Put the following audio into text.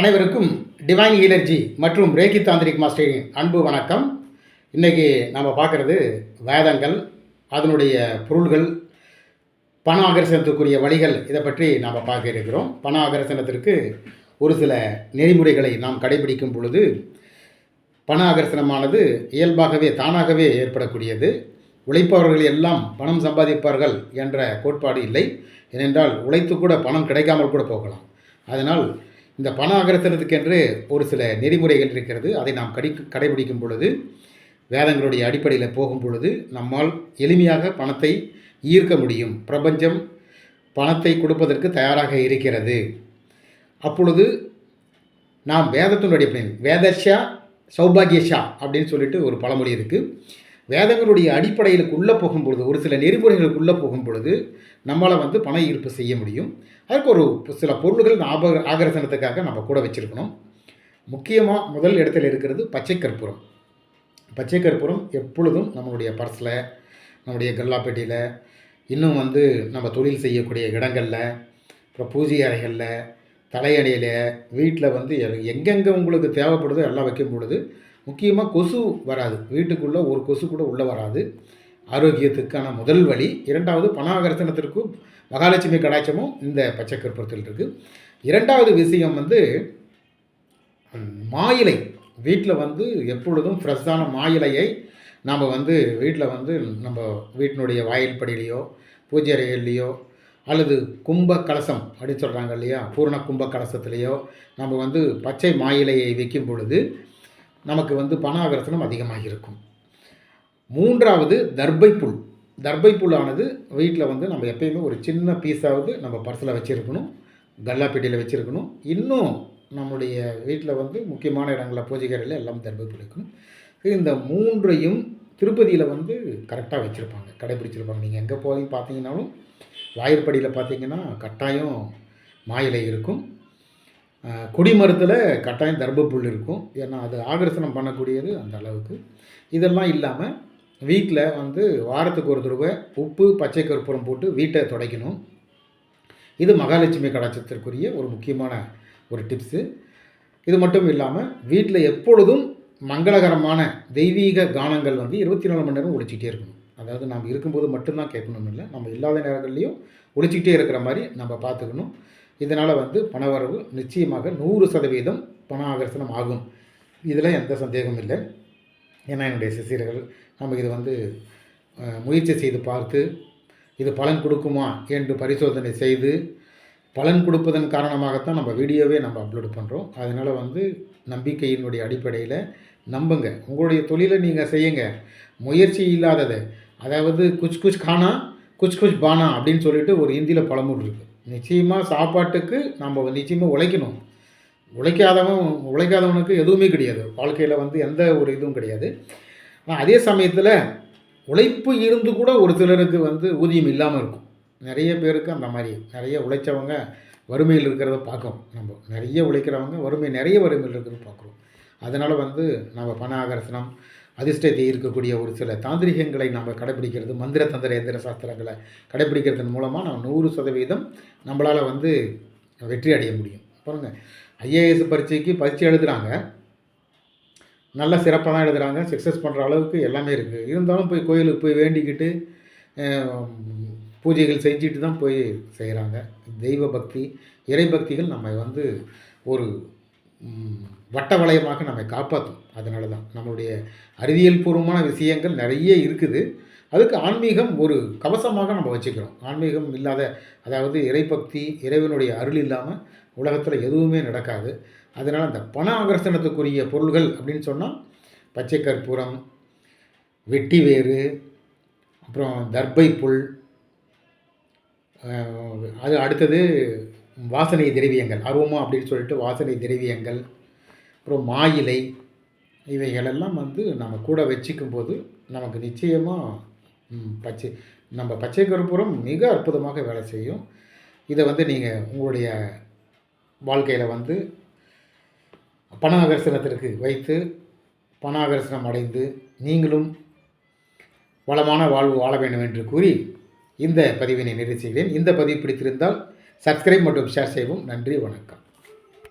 அனைவருக்கும் டிவைன் ஹீலர்ஜி மற்றும் ரேகி தாந்திரிக் மாஸ்டரின் அன்பு வணக்கம். இன்றைக்கி நம்ம பார்க்குறது வேதங்கள் அதனுடைய பொருள்கள் பண ஆகர்ஷணத்துக்குரிய வழிகள் இதை பற்றி நாம் பார்க்க இருக்கிறோம். பண ஆகர்ஷணத்திற்கு ஒரு சில நெறிமுறைகளை நாம் கடைபிடிக்கும் பொழுது பண ஆகர்ஷணமானது இயல்பாகவே தானாகவே ஏற்படக்கூடியது. உழைப்பவர்கள் எல்லாம் பணம் சம்பாதிப்பார்கள் என்ற கோட்பாடு இல்லை. ஏனென்றால் உழைத்து கூட பணம் கிடைக்காமல் கூட போகலாம். அதனால் இந்த பண ஆகர்ஷணத்துக்கென்று ஒரு சில நெறிமுறைகள் இருக்கிறது. அதை நாம் கடி கடைபிடிக்கும் பொழுது வேதங்களுடைய அடிப்படையில் போகும் பொழுது நம்மால் எளிமையாக பணத்தை ஈர்க்க முடியும். பிரபஞ்சம் பணத்தை கொடுப்பதற்கு தயாராக இருக்கிறது. அப்பொழுது நாம் வேதத்தினுடைய பயன் வேதஷா சௌபாகியஷா அப்படின்னு சொல்லிட்டு ஒரு பழமொழி இருக்குது வேதங்களுடைய அடிப்படையிலுக்கு உள்ளே போகும் பொழுது ஒரு சில நெறிமுறைகளுக்கு உள்ளே போகும் பொழுது நம்மளால் வந்து பண ஈர்ப்பு செய்ய முடியும். அதுக்கு ஒரு சில பொருள்கள் ஞாபக ஆகர்ஷணத்துக்காக நம்ம கூட வச்சுருக்கணும். முக்கியமாக முதல் இடத்துல இருக்கிறது பச்சை கற்பூரம். பச்சை கற்பூரம் எப்பொழுதும் நம்மளுடைய பர்ஸில் நம்முடைய கல்லாப்பேட்டியில் இன்னும் வந்து நம்ம தொழில் செய்யக்கூடிய இடங்களில் அப்புறம் பூஜை அறைகளில் தலையணையில் வீட்டில் வந்து எங்கெங்கே உங்களுக்கு தேவைப்படுதோ எல்லாம் வைக்கும் பொழுது முக்கியமாக கொசு வராது. வீட்டுக்குள்ளே ஒரு கொசு கூட உள்ளே வராது. ஆரோக்கியத்துக்கான முதல் வழி. இரண்டாவது பண மகாலட்சுமி கடாட்சமும் இந்த பச்சை கற்பூரத்தில் இருக்குது இரண்டாவது விஷயம் வந்து மாயிலை. வீட்டில் வந்து எப்பொழுதும் ஃப்ரெஷ்ஷான மாயிலையை நாம் வந்து வீட்டில் வந்து நம்ம வீட்டினுடைய வாயில் படியிலையோ பூஜை அறைகள்லையோ அல்லது கும்ப கலசம் அப்படின்னு சொல்கிறாங்க இல்லையா? பூர்ண கும்ப கலசத்துலேயோ நம்ம வந்து பச்சை மாயிலையை வைக்கும் பொழுது நமக்கு வந்து பண ஆகர்ஷணம் அதிகமாக இருக்கும் மூன்றாவது தர்பை புல். தர்பை புல்லானது வீட்டில் வந்து நம்ம எப்பயுமே ஒரு சின்ன பீஸாவது நம்ம பர்ஸில் வச்சுருக்கணும். கல்லாப்பெட்டியில் வச்சுருக்கணும். இன்னும் நம்முடைய வீட்டில் வந்து முக்கியமான இடங்களில் பூஜைகரையில் எல்லாம் தர்பை புல் இருக்கணும் இந்த மூன்றையும் திருப்பதியில் வந்து கரெக்டாக வச்சுருப்பாங்க. கடைப்பிடிச்சிருப்பாங்க. நீங்கள் எங்கே போய் பார்த்தீங்கன்னாலும் வாயிற்படியில் பார்த்தீங்கன்னா கட்டாயம் மாயிலை இருக்கும். கொடிமரத்தில் கட்டாயம் தர்பப்புல் இருக்கும். ஏன்னா அது ஆகர்ஷணம் பண்ணக்கூடியது அந்த அளவுக்கு. இதெல்லாம் இல்லாமல் வீட்டில் வந்து வாரத்துக்கு ஒரு தடவை உப்பு பச்சை கற்பூரம் போட்டு வீட்டை துடைக்கணும். இது மகாலட்சுமி கடாச்சத்திற்குரிய ஒரு முக்கியமான ஒரு டிப்ஸு இது மட்டும் இல்லாமல் வீட்டில் எப்பொழுதும் மங்களகரமான தெய்வீக கானங்கள் வந்து இருபத்தி நாலு மணி நேரம் ஒழிச்சிக்கிட்டே இருக்கணும். அதாவது நாம் இருக்கும்போது மட்டும்தான் கேட்கணும்னு இல்லை. நம்ம இல்லாத நேரங்கள்லையும் ஒழிச்சிக்கிட்டே இருக்கிற மாதிரி நம்ம பார்த்துக்கணும். இதனால் வந்து பணவரவு நிச்சயமாக நூறு சதவீதம் பண ஆகர்ஷணம் ஆகும். இதில் எந்த சந்தேகமும் இல்லை. ஏன்னா என்னுடைய சிசியர்கள் நம்ம இது வந்து முயற்சி செய்து பார்த்து இது பலன் கொடுக்குமா என்று பரிசோதனை செய்து பலன் கொடுப்பதன் காரணமாகத்தான் நம்ம வீடியோவே நம்ம அப்லோட் பண்ணுறோம் அதனால் வந்து நம்பிக்கையினுடைய அடிப்படையில் நம்புங்க. உங்களுடைய தொழிலை நீங்கள் செய்யுங்க. முயற்சி இல்லாதது அதாவது குச் குச் கானா குச் குச் பானா அப்படின்னு சொல்லிட்டு ஒரு ஹிந்தியில் பழமொழி இருக்குது நிச்சயமாக சாப்பாட்டுக்கு நம்ம நிச்சயமாக உழைக்கணும். உழைக்காதவன் உழைக்காதவனுக்கு எதுவுமே கிடையாது. வாழ்க்கையில் வந்து எந்த ஒரு இதுவும் கிடையாது. ஆனால் அதே சமயத்தில் உழைப்பு இருந்து கூட ஒரு சிலருக்கு வந்து ஊதியம் இல்லாமல் இருக்கும். நிறைய பேருக்கு அந்த மாதிரி. நிறைய உழைச்சவங்க வறுமையில் இருக்கிறத பார்க்குறோம் நம்ம. நிறைய உழைக்கிறவங்க வறுமை நிறைய வறுமையில் இருக்கிறத பார்க்குறோம். அதனால் வந்து நம்ம பண ஆகர்ஷணம் அதிர்ஷ்டத்தை இருக்கக்கூடிய ஒரு சில தாந்திரிகங்களை நம்ம கடைபிடிக்கிறது மந்திர தந்திர எந்திர சாஸ்திரங்களை கடைபிடிக்கிறதன் மூலமாக நம்ம நூறு சதவீதம் நம்மளால் வந்து வெற்றி அடைய முடியும். பாருங்கள் ஐஏஎஸ் பரீட்சைக்கு பரீட்சை எழுதுகிறாங்க நல்ல சிறப்பாக தான் எழுதுகிறாங்க சக்ஸஸ் பண்ணுற அளவுக்கு எல்லாமே இருக்குது இருந்தாலும் போய் கோயிலுக்கு போய் வேண்டிக்கிட்டு பூஜைகள் செஞ்சுட்டு தான் போய் செய்கிறாங்க தெய்வ பக்தி இறை பக்திகள் நம்ம வந்து ஒரு வட்ட வளையமாக நம்மை காப்பாற்றும். அதனால தான் நம்மளுடைய அறிவியல் பூர்வமான விஷயங்கள் நிறைய இருக்குது. அதுக்கு ஆன்மீகம் ஒரு கவசமாக நம்ம வச்சுக்கிறோம். ஆன்மீகம் இல்லாத அதாவது இறைபக்தி இறைவனுடைய அருள் இல்லாமல் உலகத்தில் எதுவுமே நடக்காது. அதனால் அந்த பண ஆகர்ஷணத்துக்குரிய பொருள்கள் அப்படின்னு சொன்னால் பச்சை கற்பூரம் வெட்டி வேறு அப்புறம் தர்பை புல் அது அடுத்தது வாசனை திரவியங்கள் அருவமா அப்படின்னு சொல்லிட்டு வாசனை திரவியங்கள் அப்புறம் மாயிலை இவைகளெல்லாம் வந்து நம்ம கூட வச்சுக்கும் போது நமக்கு நிச்சயமாக பச்சை நம்ம பச்சை கருப்புறம் மிக அற்புதமாக வேலை செய்யும். இதை வந்து நீங்கள் உங்களுடைய வாழ்க்கையில் வந்து பண ஆகர்ஷணத்திற்கு வைத்து பண ஆகர்ஷணம் அடைந்து நீங்களும் வளமான வாழ்வு வாழ வேண்டும் என்று கூறி இந்த பதிவினை நிறைவு செய்கிறேன். இந்த பதிவு பிடித்திருந்தால் சப்ஸ்கிரைப் மற்றும் ஷேர் செய்வோம் நன்றி வணக்கம்.